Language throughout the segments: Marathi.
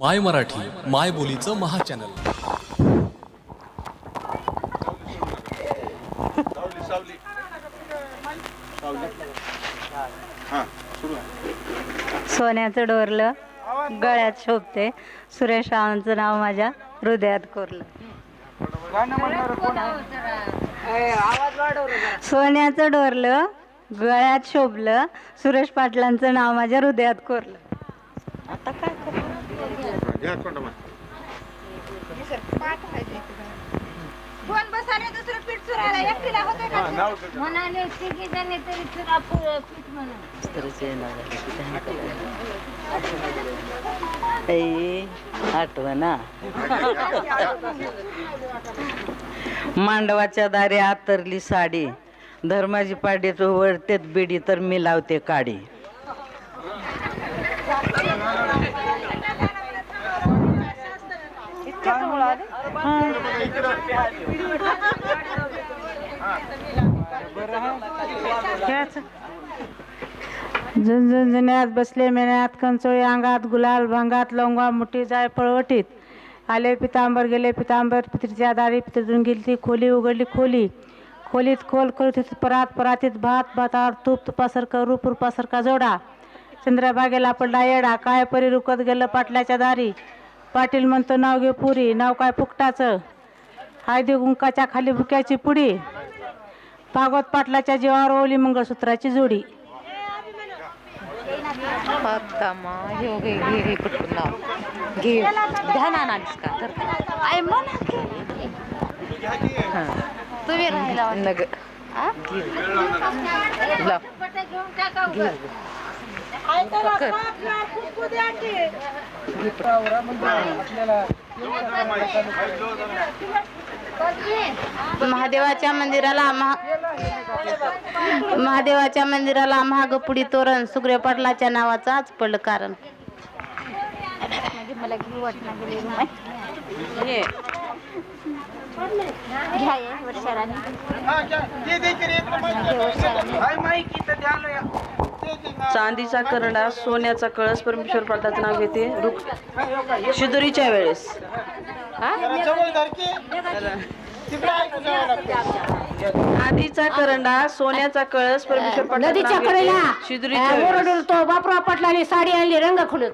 माय मराठी माय बोलीचं महा चॅनल सोन्याचं डोरलं गळ्यात शोभते. सुरेश रावांचं नाव माझ्या हृदयात कोरलं. सोन्याचं डोरलं गळ्यात शोभलं सुरेश पाटलांचं नाव माझ्या हृदयात कोरलं. घ्या तोंडा कोण बसाने दुसरं पीठ चुरायला? एकटीला होते का? नाव सांगा. म्हणाले तिघी जणी तरी चुरा पु- पीठ म्हणून. आठवणा मांडवाच्या दारी आतरली साडी. धर्माची पाडी तो वळतेत बिडी तर मी लावते काडी. झुंझुंझुन्यात बसले मेन्यात कंचोळी अंगात गुलाल भंगात लवंगा मुठी जाय पळवटीत. आले पितांबर गेले पितांबर पित्रीच्या दारी पितजून गेली ती खोली उघडली खोली. खोलीत खोल खोलीत परात परातीत भात भातावर तूप तुपासारखं रूप रूपासारखा जोडा. चंद्रभागेला पडला येडा काय परी रुकत गेलं पाटल्याच्या दारी. पाटील म्हणतो नाव घे पुरी नाव काय फुकटाचं? हळदी गुंकाच्या खाली भुक्याची पुडी. भागवत पाटलाच्या जीवावर ओली मंगळसूत्राची जोडी. हे घे. का तर की. तुम्ही राहिला नग लाव. पट्या घेऊन महादेवाच्या मंदिराला महा महादेवाच्या मंदिराला महाग पुढी तोरण सुग्रे पाटलाच्या नावाचाच पडलं कारण. मला घेऊ वाटणार चांदीचा करंडा सोन्याचा कळस परमेश्वर पाटाचं नाव घेते. शिदोरीच्या वेळेस. चांदीचा करंडा सोन्याचा कळस परमेश्वर पाटाचं नदीच्या नाव कडेला. घेते शिदोरीच्या वेळेस. ओरडून तो बापरा पाटलाने साडी आणली रंग खुलत.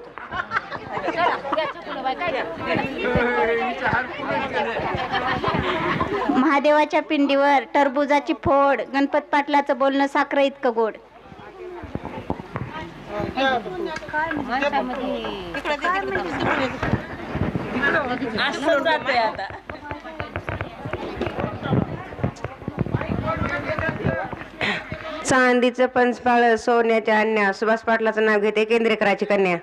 महादेवाच्या पिंडीवर टरबुजाची फोड गणपत पाटलाचं बोलणं साखर इतकं गोड. चांदीचं पंचपाळ सोन्याच्या अन्या सुभाष पाटलाचं नाव घेते केंद्रेकराची कन्या.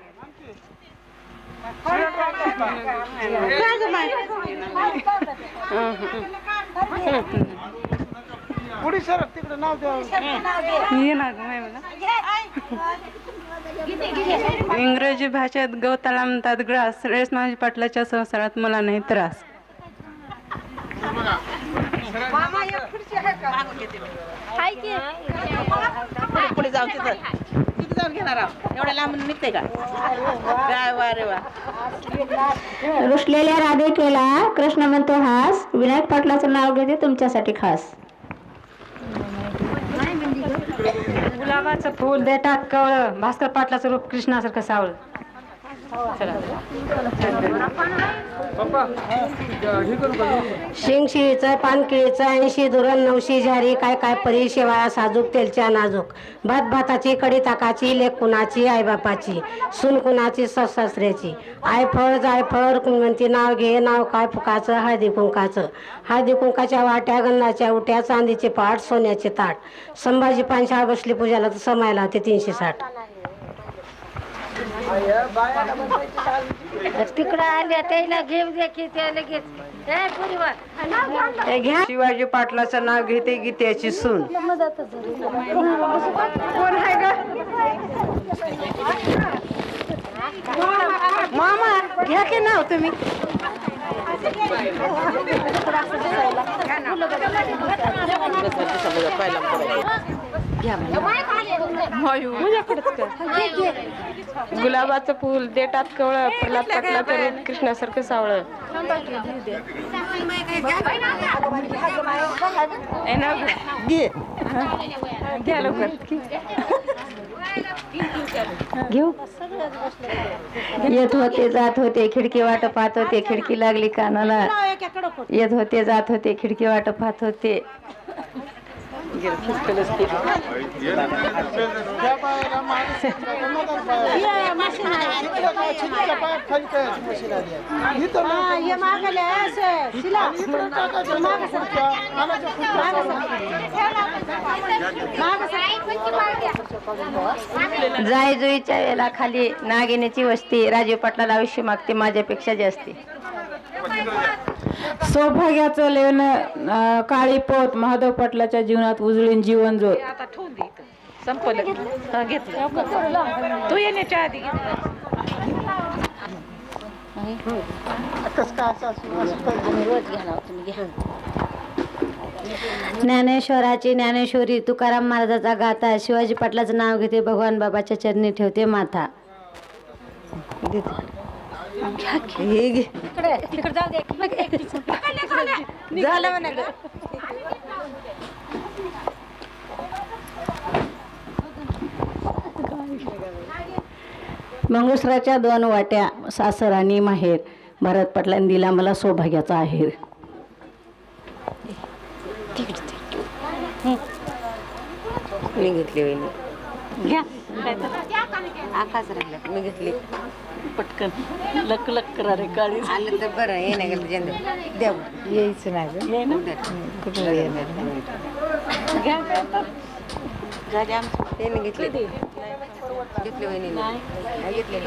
पुढे सर तिकडे नाव द्या. इंग्रजी भाषेत गवताला म्हणतात ग्रास. रेशमाजी पाटलाच्या संसारात मला नाही त्रास. पुढे जाऊ तिथं तिथे जाऊन घेणार आहोत एवढ्या निघते का काय वा रे वा रुसलेल्या कृष्ण म्हणतो हास विनायक पाटलाचं नाव घेते तुमच्यासाठी खास. गुलाबाचं फूल देतात कवळ भास्कर पाटलाचं रूप कृष्णासारखं सावळ. शिंगशिळीचं पानकिळीचं ऐंशी धुरण नऊशी झारी काय काय परी शेवाळा साजूक तेलच्या नाजूक. भात भाताची कडी ताकाची लेख कुणाची आईबापाची सून कुणाची सासऱ्याची. आयफळ जायफळ कुणवंती नाव घे नाव काय फुकाचं हळदी कुंकाचं. हळदी कुंकाच्या वाट्या गंधाच्या उट्या चांदीचे पाट सोन्याचे ताट. संभाजी पानशाळ बसली पूजाला तर समायला होते तीनशे साठ. तिकडं आल्या त्याला घेऊ दे की त्या लगेच. हे घ्या. शिवाजी पाटलाचं नाव घेते गीत्याची सून? कोण आहे ग? मामा घ्या की नाव तुम्ही? घ्या म्हणजे गुलाबाचं फुल देटात कवळ प्रल्हाद पटला तरी कृष्णासारखं सावळं. घ्या लवकर. घेऊ. येत होते जात होते खिडकी वाट पाहत होते खिडकी लागली कानाला. येत होते जात होते खिडकी वाट पाहत होते. खुर्च्या. जाय जुईच्या वेळेला खाली नागिनीची वस्ती राजीव पाटलाला आयुष्य मागते माझ्यापेक्षा जास्ती. सौभाग्याचं लेणं काळी पोत महादेव पाटलाच्या जीवनात उजळीन जीवन ज्योत आता ठेवून दे इथं. संपलं. हा, घेतलं. तू येण्याच्या आधी घेतलं कसं काय असं असं- असं पाहिजे. ज्ञानेश्वराची ज्ञानेश्वरी तुकाराम महाराजाचा गाथा शिवाजी पाटलाचं नाव घेते भगवान बाबाच्या चरणी ठेवते माथा. झालं म्हणा दोन वाट्या सासर आणि माहेर. भरत पाटलांनी दिला मला सौभाग्याचा आहेर. घेतली वहिनी. घ्या. आकाश राहिला मी घेतली. पटकन. लक लक करा रे काळी. आलं तर बरं ये नाही गेलं द्या. यायचं नाही कुठलं येणार घ्या घेतली. घेतली वहिनी घेतली